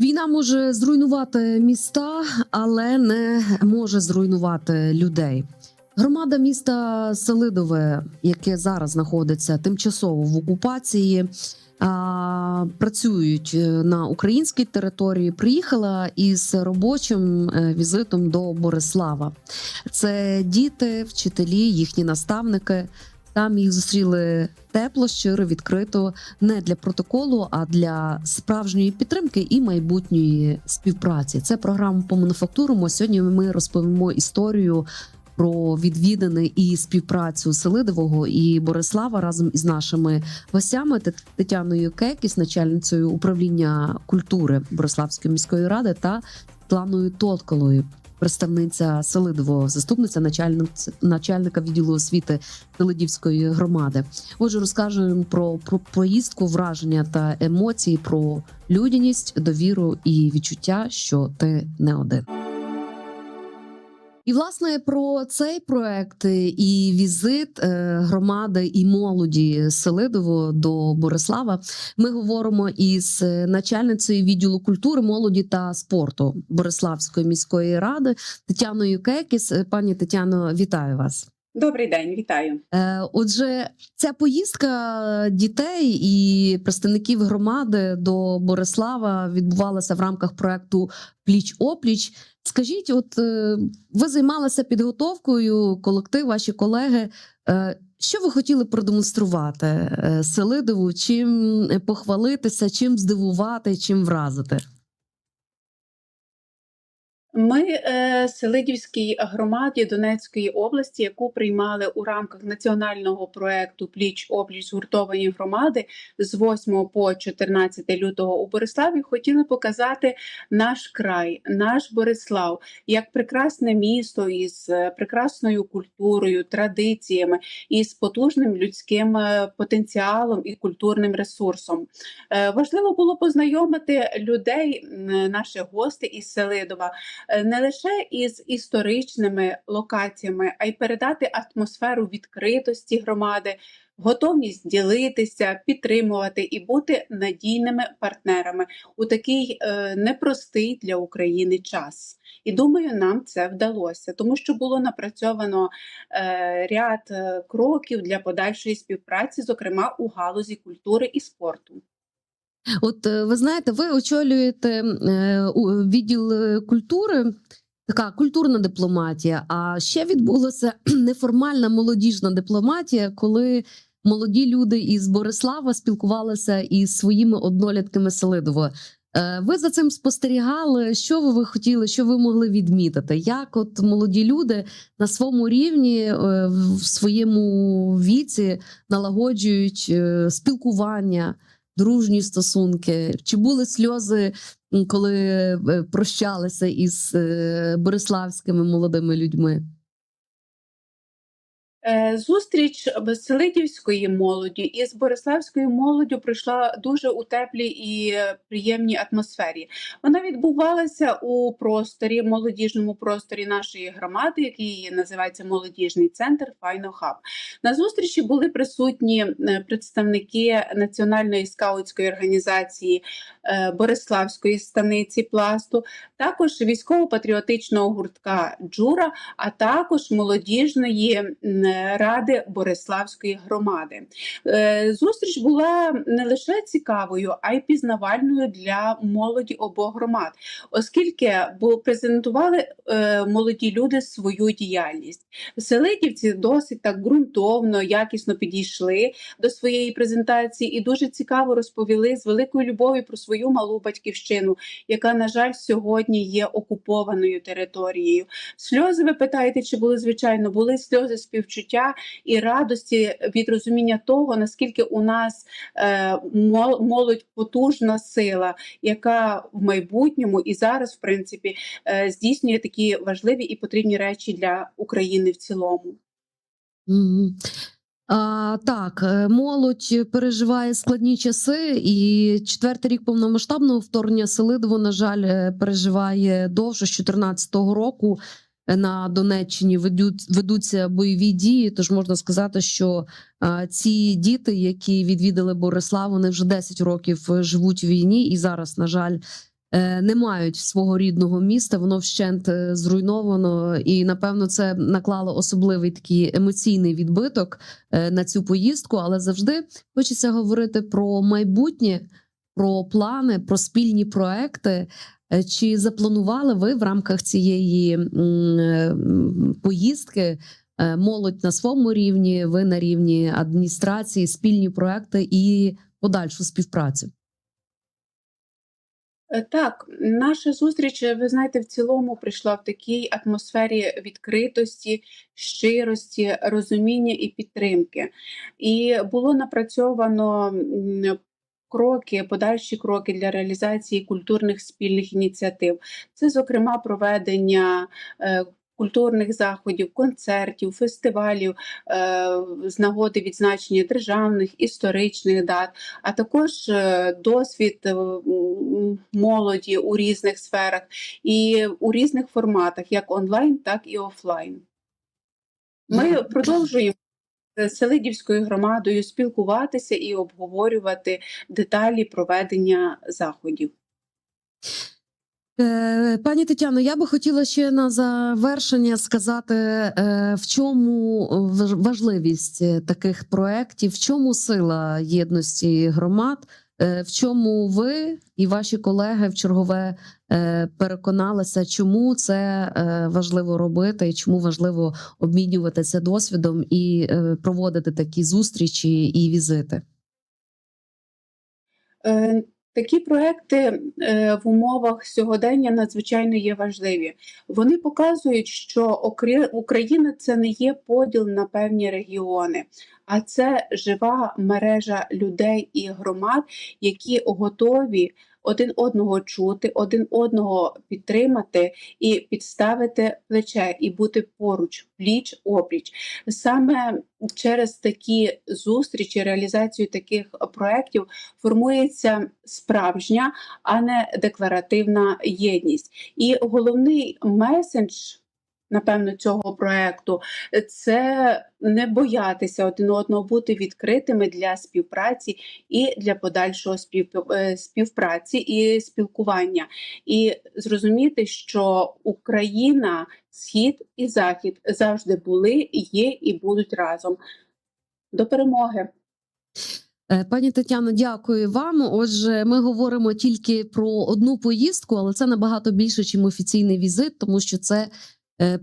Війна може зруйнувати міста, але не може зруйнувати людей. Громада міста Селидове, яке зараз знаходиться тимчасово в окупації, а, працюють е, на українській території. Приїхала із робочим е, візитом до Борислава. Це діти, вчителі, їхні наставники. Там їх зустріли тепло, щиро, відкрито, не для протоколу, а для справжньої підтримки і майбутньої співпраці. Це програма по мануфактурам. Сьогодні ми розповімо історію про відвідини і співпрацю Селидового і Борислава разом із нашими гостями Тетяною Кекіс, начальницею управління культури Бориславської міської ради, та Планою Тоткалою. Представниця Селидово, заступниця начальник, начальника відділу освіти Селидівської громади. Отже, розкажемо про, про поїздку, враження та емоції, про людяність, довіру і відчуття, що ти не один. І власне про цей проект і візит е, громади і молоді Селидово до Борислава. Ми говоримо із е, начальницею відділу культури, молоді та спорту Бориславської міської ради Тетяною Кекіс. Е, Пані Тетяно, вітаю вас. Добрий день, вітаю. Е, Отже, ця поїздка дітей і представників громади до Борислава відбувалася в рамках проекту Пліч опліч. Скажіть, от е, ви займалися підготовкою, колектив, ваші колеги. Е, Що ви хотіли продемонструвати Селидову? Чим похвалитися, чим здивувати, чим вразити? Ми е, Селидівській громаді Донецької області, яку приймали у рамках національного проекту Пліч опліч згуртовані громади з 8 по 14 лютого у Бориславі, хотіли показати наш край, наш Борислав, як прекрасне місто із е, прекрасною культурою, традиціями і з потужним людським е, потенціалом і культурним ресурсом. Е, Важливо було познайомити людей, м, наших гостей із Селидова, е, не лише із історичними локаціями, а й передати атмосферу відкритості громади, готовність ділитися, підтримувати і бути надійними партнерами у такий е, непростий для України час. І думаю, нам це вдалося, тому що було напрацьовано е, ряд е, кроків для подальшої співпраці, зокрема у галузі культури і спорту. От е, ви знаєте, ви очолюєте е, відділ е, культури. Така культурна дипломатія. А ще відбулася неформальна молодіжна дипломатія, коли молоді люди із Борислава спілкувалися із своїми однолітками Селидово. Ви за цим спостерігали? Що ви, хотіли, що ви могли відмітити? Як от молоді люди на своєму рівні, в своєму віці налагоджують спілкування? Дружні стосунки? Чи були сльози, коли е, прощалися із е, бориславськими молодими людьми? Е, Зустріч Селидівської молоді із Бориславською молоддю пройшла дуже у теплій і приємній атмосфері. Вона відбувалася у просторі, молодіжному просторі нашої громади, який називається Молодіжний центр Файно Хаб. На зустрічі були присутні е, представники Національної скаутської організації е, Бориславської станиці пласту, також військово-патріотичного гуртка Джура, а також молодіжної ради Бориславської громади. Е, Зустріч була не лише цікавою, а й пізнавальною для молоді обох громад, оскільки презентували е, молоді люди свою діяльність. Селидівці досить так ґрунтовно, якісно підійшли до своєї презентації і дуже цікаво розповіли з великою любов'ю про свою малу батьківщину, яка, на жаль, сьогодні є окупованою територією. Сльози, ви питаєте, чи були звичайно, були сльози співчуття і радості від розуміння того, наскільки у нас е, молодь потужна сила, яка в майбутньому і зараз, в принципі, е, здійснює такі важливі і потрібні речі для України в цілому. А, так, е, молодь переживає складні часи, і четвертий рік повномасштабного вторгнення Селидово, на жаль, переживає довше з 2014 року. На Донеччині ведуть ведуться бойові дії. Тож можна сказати, що ці діти, які відвідали Борислав, вони вже 10 років е, живуть в війні, і зараз, на жаль, е, не мають свого рідного міста, воно вщент е, зруйновано, і напевно це наклало особливий такий емоційний відбиток на цю поїздку. Але завжди хочеться говорити про майбутнє, про плани, про спільні проекти. Е, Чи запланували ви в рамках цієї е, поїздки е, молодь на своєму рівні, ви на рівні адміністрації, спільні проекти і подальшу співпрацю? Так, наша зустріч, ви знаєте, в цілому прийшла в такій атмосфері відкритості, щирості, розуміння і підтримки. І було напрацьовано кроки, подальші кроки для реалізації культурних спільних ініціатив. Це, зокрема, проведення е, культурних заходів, концертів, фестивалів е, з нагоди відзначення державних історичних дат, а також е, досвід молоді у різних сферах і у різних форматах, як онлайн, так і офлайн. Ми продовжуємо Селидівською громадою спілкуватися і обговорювати деталі проведення заходів. Е, Пані Тетяно, я би хотіла ще на завершення сказати, е, в чому важливість таких проєктів, в чому сила єдності громад, в чому ви і ваші колеги в чергове е, переконалися, чому це е, важливо робити, і чому важливо обмінюватися досвідом і е, проводити такі зустрічі і візити. Е, Такі проекти е, в умовах сьогодення надзвичайно є важливі. Вони показують, що Україна це не є поділ на певні регіони, а це жива мережа людей і громад, які готові один одного чути, один одного підтримати і підставити плече, і бути поруч, пліч опліч. Саме через такі зустрічі, реалізацію таких проєктів формується справжня, а не декларативна єдність. І головний месендж. Напевно, цього проекту це не боятися один одного бути відкритими для співпраці і для подальшого спів, е, співпраці і спілкування, і зрозуміти, що Україна, Схід і Захід завжди були, є і будуть разом. До перемоги! Е, Пані Тетяно, дякую вам. Отже, ми говоримо тільки про одну поїздку, але це набагато більше, ніж офіційний візит, тому що це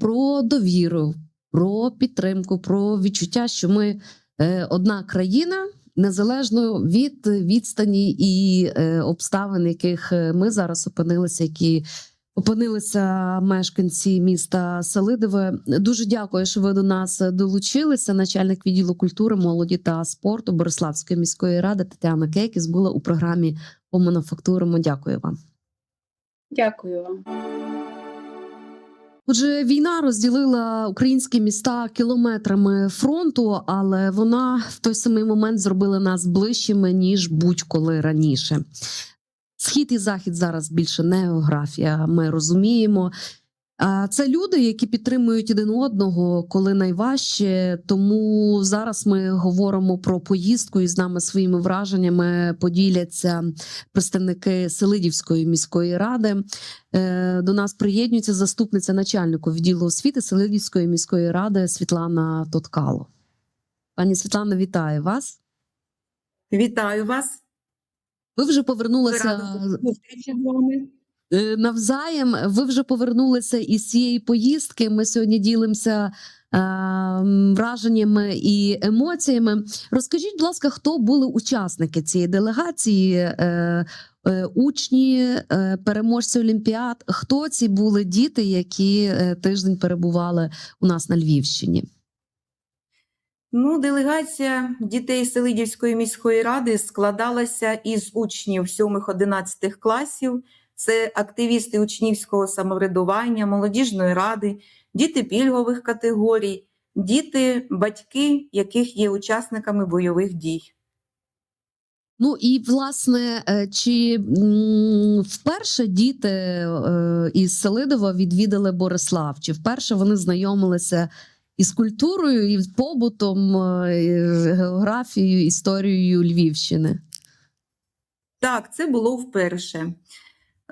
про довіру, про підтримку, про відчуття, що ми е, одна країна. Незалежно від відстані і е, обставин, яких е, ми зараз опинилися, які опинилися мешканці міста Селидове. Дуже дякую, що ви до нас долучилися. Начальник відділу культури, молоді та спорту Бориславської міської ради Тетяна Кейкіс була у програмі по мануфактурам. Дякую вам. Дякую вам. Отже, війна розділила українські міста кілометрами фронту, але вона в той самий момент зробила нас ближчими ніж будь-коли раніше. Схід і захід зараз більше не географія. Ми розуміємо. Це люди, які підтримують один одного, коли найважче. Тому зараз ми говоримо про поїздку і з нами своїми враженнями поділяться представники Селидівської міської ради. Е, До нас приєднується заступниця начальнику відділу освіти Селидівської міської ради Світлана Тоткало. Пані Світлано, вітаю вас. Вітаю вас. Ви вже повернулися бути Е, навзаєм. Ви вже повернулися із цієї поїздки. Ми сьогодні ділимося е, враженнями і емоціями. Розкажіть, будь ласка, хто були учасники цієї делегації? Е, Учні, переможці Олімпіад. Хто ці були діти, які тиждень перебували у нас на Львівщині? Ну, делегація дітей Селидівської міської ради складалася із учнів 7-11 класів. Це активісти учнівського самоврядування, молодіжної ради, діти пільгових категорій, діти, батьки, яких є учасниками бойових дій. Ну і власне, е, чи вперше діти е, із Селидова відвідали Борислав? Чи вперше вони знайомилися із культурою, і побутом, е, і географією, історією Львівщини? Так, це було вперше.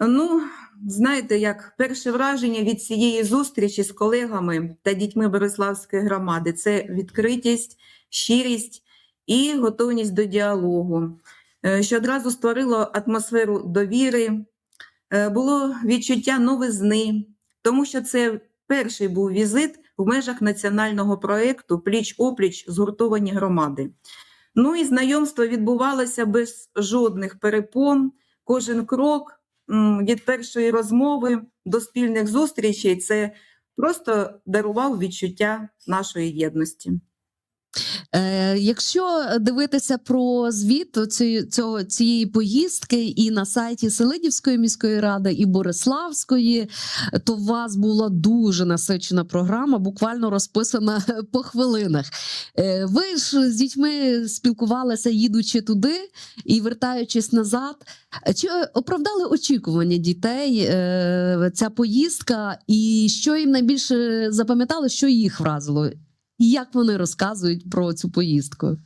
Ну, знаєте, як перше враження від цієї зустрічі з колегами та дітьми Бориславської громади це відкритість, щирість і готовність до діалогу, е, що одразу створило атмосферу довіри, Е, було відчуття новизни, тому що це перший був візит в межах національного проєкту Пліч-опліч згуртовані громади. Ну і знайомство відбувалося без жодних перепон, кожен крок від першої розмови до спільних зустрічей це просто дарував відчуття нашої єдності. Е, якщо дивитися про звіт цього, цієї поїздки і на сайті Селидівської міської ради, і Бориславської, то у вас була дуже насичена програма, буквально розписана по хвилинах. Е, ви ж з дітьми спілкувалися, їдучи туди і вертаючись назад. Чи оправдали очікування дітей е, ця поїздка, і що їм найбільше запам'ятало, що їх вразило? Як вони розказують про цю поїздку?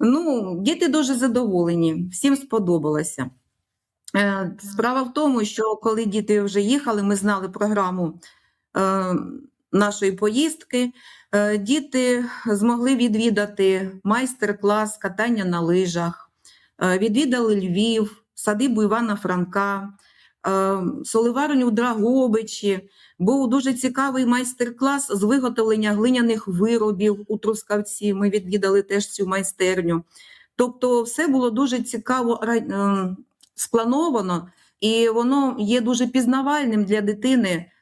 Ну, діти дуже задоволені, всім сподобалося. Е, Справа в тому, що коли діти вже їхали, ми знали програму е, нашої поїздки. е, Діти змогли відвідати майстер-клас катання на лижах, відвідали Львів, садибу Івана Франка, е, соливарню у Драгобичі. Був дуже цікавий майстер-клас з виготовлення глиняних виробів у Трускавці. Ми відвідали теж цю майстерню. Тобто, все було дуже цікаво ем, сплановано, і воно є дуже пізнавальним для дитини, е,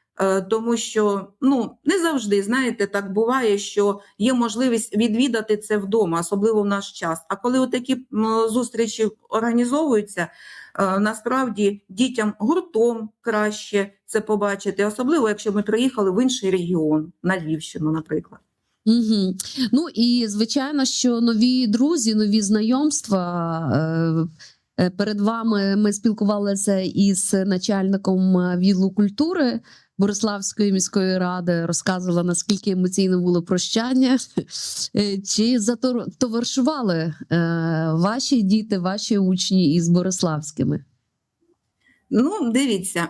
тому що ну, не завжди, знаєте, так буває, що є можливість відвідати це вдома, особливо в наш час. А коли такі зустрічі організовуються, е, насправді дітям гуртом краще це побачити, особливо якщо ми приїхали в інший регіон, на Львівщину, наприклад. Угу. Ну і звичайно, що нові друзі, нові знайомства. Е, е, перед вами ми спілкувалися із начальником е, відділу культури Бориславської міської ради, розказувала наскільки емоційно було прощання. Е, Чи затоваришували е, ваші діти, ваші учні із Бориславськими? Ну, дивіться,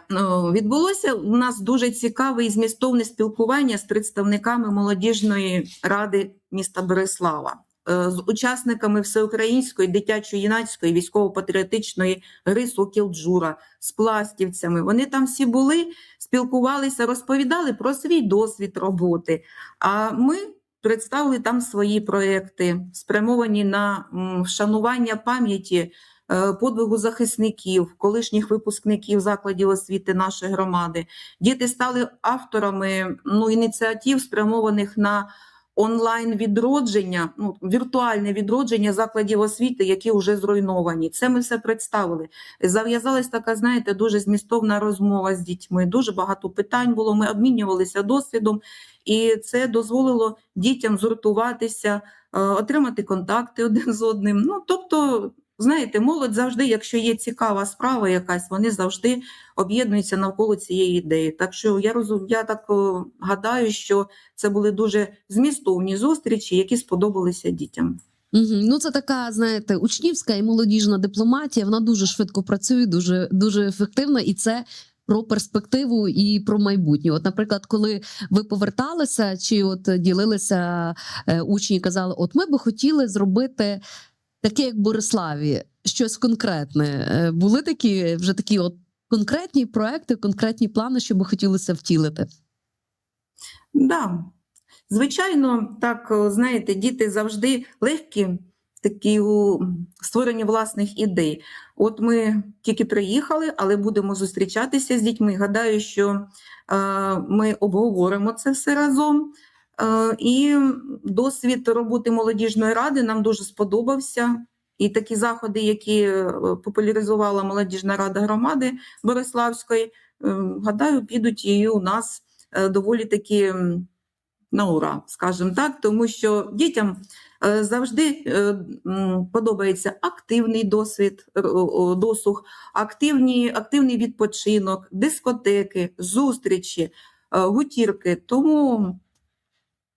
відбулося у нас дуже цікаве і змістовне спілкування з представниками молодіжної ради міста Береслава, е, з учасниками всеукраїнської дитячо-юнацької військово-патріотичної гри Сокіл Джура, з пластівцями. Вони там всі були, спілкувалися, розповідали про свій досвід роботи. А ми представили там свої проекти, спрямовані на вшанування пам'яті е, подвигу захисників, колишніх випускників закладів освіти нашої громади. Діти стали авторами ну, ініціатив, спрямованих на онлайн відродження, ну, віртуальне відродження закладів освіти, які вже зруйновані. Це ми все представили. Зав'язалась така, знаєте, дуже змістовна розмова з дітьми. Дуже багато питань було. Ми обмінювалися досвідом, і це дозволило дітям згуртуватися, е, отримати контакти один з одним. Ну, тобто, знаєте, молодь завжди, якщо є цікава справа якась, вони завжди об'єднуються навколо цієї ідеї. Так що я розум, я так о, гадаю, що це були дуже змістовні зустрічі, які сподобалися дітям. Ну, це така, знаєте, учнівська і молодіжна дипломатія. Вона дуже швидко працює, дуже, дуже ефективно, і це. Про перспективу і про майбутнє. От, наприклад, коли ви поверталися, чи от ділилися е, учні, казали, от ми би хотіли зробити таке, як Бориславі, щось конкретне. Е, Були такі вже такі от конкретні проекти, конкретні плани, що би хотілося втілити. Да. Звичайно, так, знаєте, діти завжди легкі такі у створенні власних ідей. От ми тільки приїхали, але будемо зустрічатися з дітьми. Гадаю, що е, ми обговоримо це все разом. Е, і досвід роботи молодіжної ради нам дуже сподобався. І такі заходи, які е, популяризувала молодіжна рада громади Бориславської, е, гадаю, підуть і у нас доволі таки на ура, скажімо так, тому що дітям завжди подобається активний досвід, досуг, активні, активний відпочинок, дискотеки, зустрічі, гутірки. Тому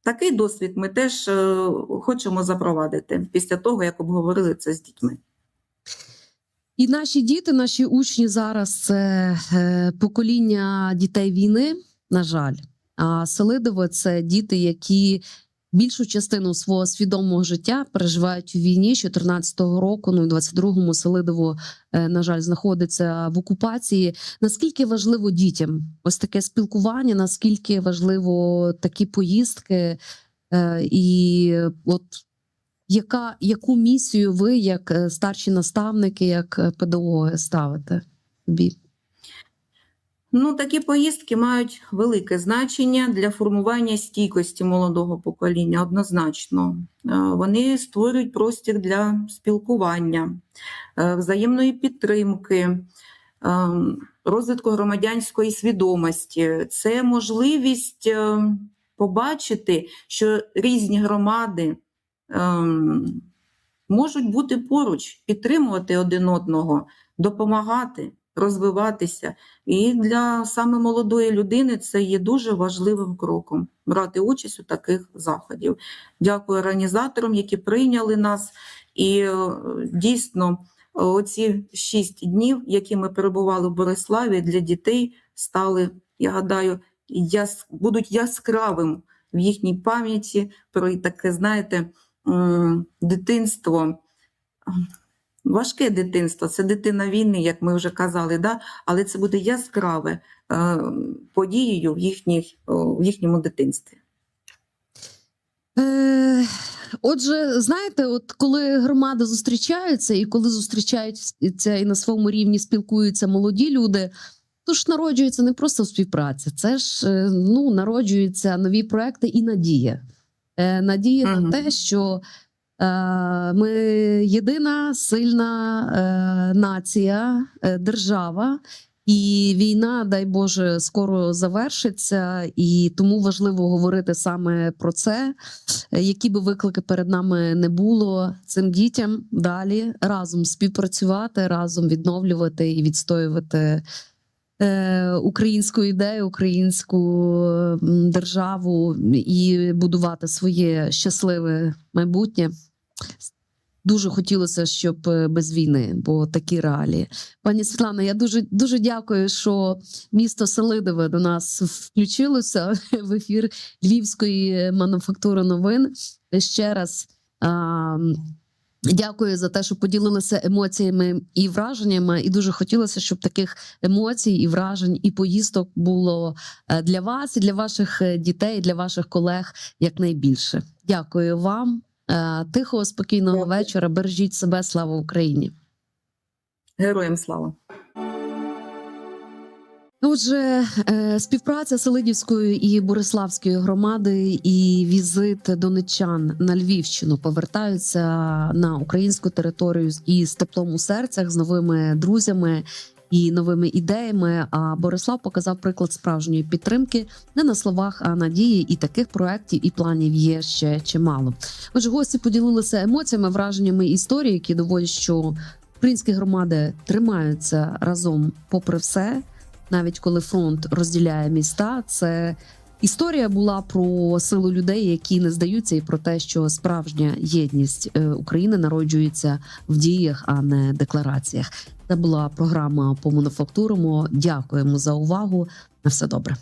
такий досвід ми теж е, хочемо запровадити після того, як обговорили це з дітьми. І наші діти, наші учні зараз це е, покоління дітей війни, на жаль. А Селидове це діти, які більшу частину свого свідомого життя переживають у війні з 14-го року. Ну і 22-му Селидово, е, на жаль, знаходиться в окупації. Наскільки важливо дітям ось таке спілкування? Наскільки важливо такі поїздки? Е, І от яка яку місію ви, як е, старші наставники, як педагоги, ставите собі? Ну, такі поїздки мають велике значення для формування стійкості молодого покоління, однозначно. Е, Вони створюють простір для спілкування, е, взаємної підтримки, е, розвитку громадянської свідомості. Це можливість побачити, що різні громади можуть бути поруч, підтримувати один одного, допомагати, розвиватися. І для саме молодої людини це є дуже важливим кроком брати участь у таких заходів. Дякую організаторам, які прийняли нас. І е, дійсно, оці шість днів, які ми перебували в Бориславі, для дітей стали, я гадаю, яс... будуть яскравим в їхній пам'яті про таке, знаєте, дитинство. Важке дитинство, це дитина війни, як ми вже казали, да? але це буде яскраве е, подією в, їхніх, в їхньому дитинстві. Е, отже, знаєте, от коли громади зустрічаються, і коли зустрічаються і на своєму рівні спілкуються молоді люди, то ж народжується не просто співпраця, це ж е, ну, народжуються нові проекти і надія. Е, надія на те, що е, ми єдина сильна е, нація, е, держава. І війна, дай Боже, скоро завершиться, і тому важливо говорити саме про це. Е, Які би виклики перед нами не було, цим дітям далі разом співпрацювати, разом відновлювати і відстоювати е, українську ідею, українську державу і будувати своє щасливе майбутнє. Дуже хотілося, щоб е, без війни, бо такі реалії. Пані Світлана, я дуже дуже дякую, що місто Селидове до нас включилося в ефір Львівської мануфактури новин. Ще раз а, дякую за те, що поділилися емоціями і враженнями. І дуже хотілося, щоб таких емоцій і вражень і поїздок було е, для вас, і для ваших е, дітей, і для ваших колег якнайбільше. Дякую вам. Е, Тихого, спокійного Дякую. вечора. Бережіть себе. Слава Україні. Героям слава! Отже, е, співпраця Селидівської і Бориславської громади і візит донечан на Львівщину повертаються на українську територію і з теплом у серцях, з новими друзями і новими ідеями. А Борислав показав приклад справжньої підтримки не на словах, а надії. І таких проєктів і планів є ще чимало. Отже, гості поділилися емоціями, враженнями історії, які доводять, що українські громади тримаються разом, попри все навіть коли фронт розділяє міста, це історія була про силу людей, які не здаються, і про те, що справжня єдність е, України народжується в діях, а не деклараціях. Це була програма по мануфактурому. Дякуємо за увагу. На все добре.